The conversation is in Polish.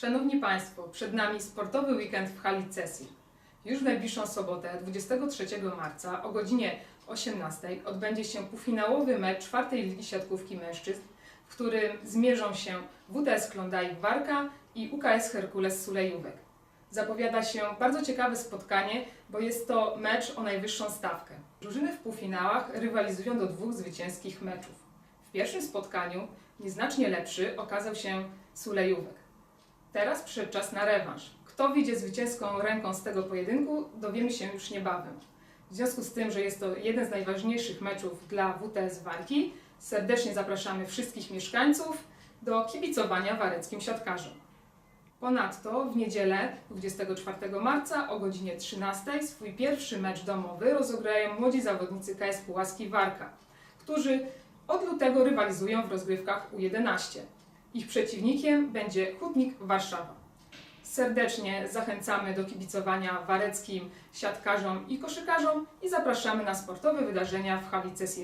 Szanowni Państwo, przed nami sportowy weekend w hali Cesi. Już w najbliższą sobotę, 23 marca o godzinie 18 odbędzie się półfinałowy mecz czwartej Ligi Siatkówki Mężczyzn, w którym zmierzą się WTS Klondike Warka i UKS Herkules Sulejówek. Zapowiada się bardzo ciekawe spotkanie, bo jest to mecz o najwyższą stawkę. Drużyny w półfinałach rywalizują do dwóch zwycięskich meczów. W pierwszym spotkaniu nieznacznie lepszy okazał się Sulejówek. Teraz przyszedł czas na rewanż. Kto wyjdzie zwycięską ręką z tego pojedynku, dowiemy się już niebawem. W związku z tym, że jest to jeden z najważniejszych meczów dla WTS Walki, serdecznie zapraszamy wszystkich mieszkańców do kibicowania wareckim siatkarzom. Ponadto w niedzielę 24 marca o godzinie 13 swój pierwszy mecz domowy rozegrają młodzi zawodnicy KS Pułaski Warka, którzy od lutego rywalizują w rozgrywkach U11. Ich przeciwnikiem będzie Hutnik Warszawa. Serdecznie zachęcamy do kibicowania wareckim siatkarzom i koszykarzom i zapraszamy na sportowe wydarzenia w hali Cesji